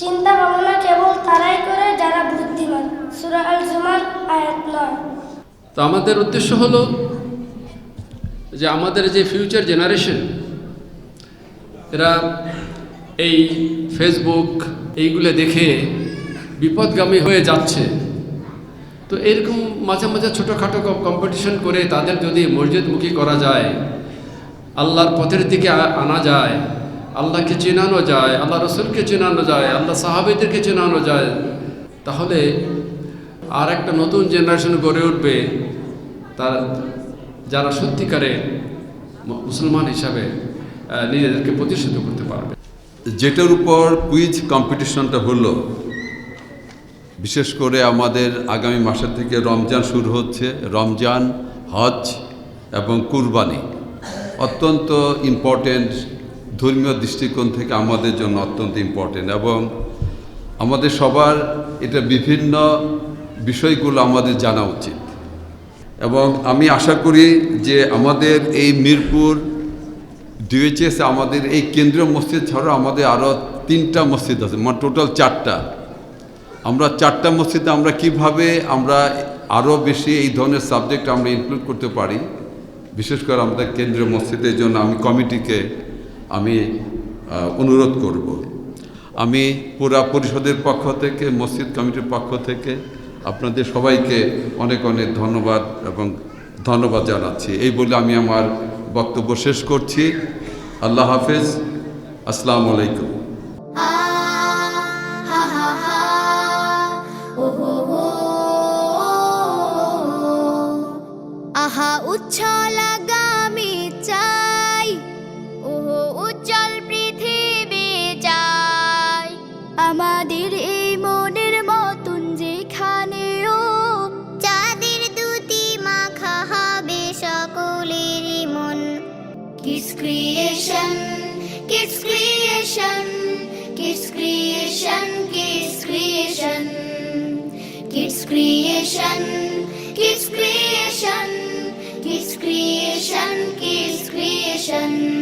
চিন্তা ভাবনা কেবল তারাই করে যারা বুদ্ধিমান। সুরা আল জুমার আয়াত নয়। তো আমাদের উদ্দেশ্য হলো যে আমাদের যে ফিউচার জেনারেশন এরা এই ফেসবুক এইগুলো দেখে বিপদগামী হয়ে যাচ্ছে। তো এরকম মাঝে মাঝে ছোটোখাটো কম্পিটিশন করে তাদের যদি মসজিদমুখী করা যায়, আল্লাহর পথের দিকে আনা যায় আল্লাহকে চেনানো যায়, আল্লাহ রসুলকে চেনানো যায়, আল্লাহ সাহাবেদেরকে চেনানো যায়। তাহলে আর একটা নতুন জেনারেশন গড়ে উঠবে তার, যারা সত্যিকারে মুসলমান হিসাবে নিজেদেরকে প্রতিষ্ঠিত করতে পারবে। যেটার উপর কুইজ কম্পিটিশনটা হলো, বিশেষ করে আমাদের আগামী মাসের থেকে রমজান শুরু হচ্ছে, রমজান, হজ এবং কুরবানি। অত্যন্ত ইম্পর্টেন্ট ধর্মীয় দৃষ্টিকোণ থেকে আমাদের জন্য অত্যন্ত ইম্পর্টেন্ট এবং আমাদের সবার এটা বিভিন্ন বিষয়গুলো আমাদের জানা উচিত। এবং আমি আশা করি যে আমাদের এই মিরপুর ডিএইচএস আমাদের এই কেন্দ্রীয় মসজিদ ছাড়াও আমাদের আরও তিনটা মসজিদ আছে মানে টোটাল চারটা। আমরা চারটা মসজিদে আমরা কীভাবে আমরা আরও বেশি এই ধরনের সাবজেক্ট আমরা ইনক্লুড করতে পারি, বিশেষ করে আমাদের কেন্দ্রীয় মসজিদের জন্য আমি কমিটিকে আমি অনুরোধ করব। আমি পুরা পরিষদের পক্ষ থেকে, মসজিদ কমিটির পক্ষ থেকে আপনাদের সবাইকে অনেক অনেক ধন্যবাদ এবং ধন্যবাদ জানাচ্ছি। এই বলে আমি আমার বক্তব্য শেষ করছি। আল্লাহ হাফেজ। আসসালামু আলাইকুম। আহা উচ্ছল Kids creation, kids creation, kids creation, kids creation, kids creation, kids creation, kids creation, kids creation.